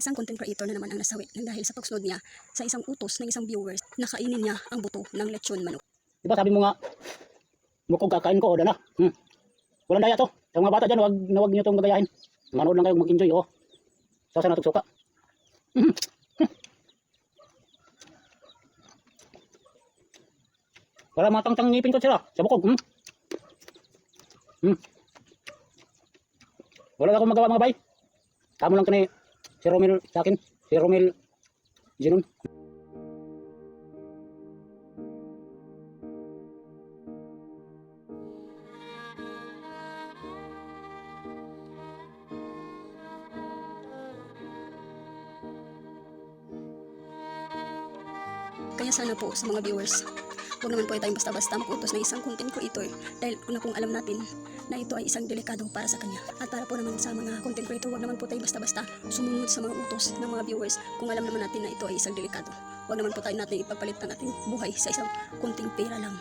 Isang content creator na naman ang nasawi ng dahil sa pagsunod niya sa isang utos ng isang viewers na kainin niya ang buto ng lechon manok. Di ba sabi mo nga, mukong kakain ko, o na. Hmm. Walang daya to. Yung mga bata dyan, wag, wag nyo itong gagayahin. Manood lang kayo mag-enjoy, oh. Sasa na tugsuka. Hmm. Hmm. Para matangtang ngipin ko sila, sa bukog. Hmm. Hmm. Wala na akong magawa mga bay. Tamo lang kani si Romel sa akin. Si Romel Ginon. Kaya sana po sa mga viewers, huwag naman po tayong basta-basta makutos ng isang content creator dahil una kung alam natin na ito ay isang delikado para sa kanya. At para po naman sa mga content creator, huwag naman po tayo basta-basta sumunod sa mga utos ng mga viewers kung alam naman natin na ito ay isang delikado. Huwag naman po tayo natin ipagpalit ng ating buhay sa isang kunting pera lang.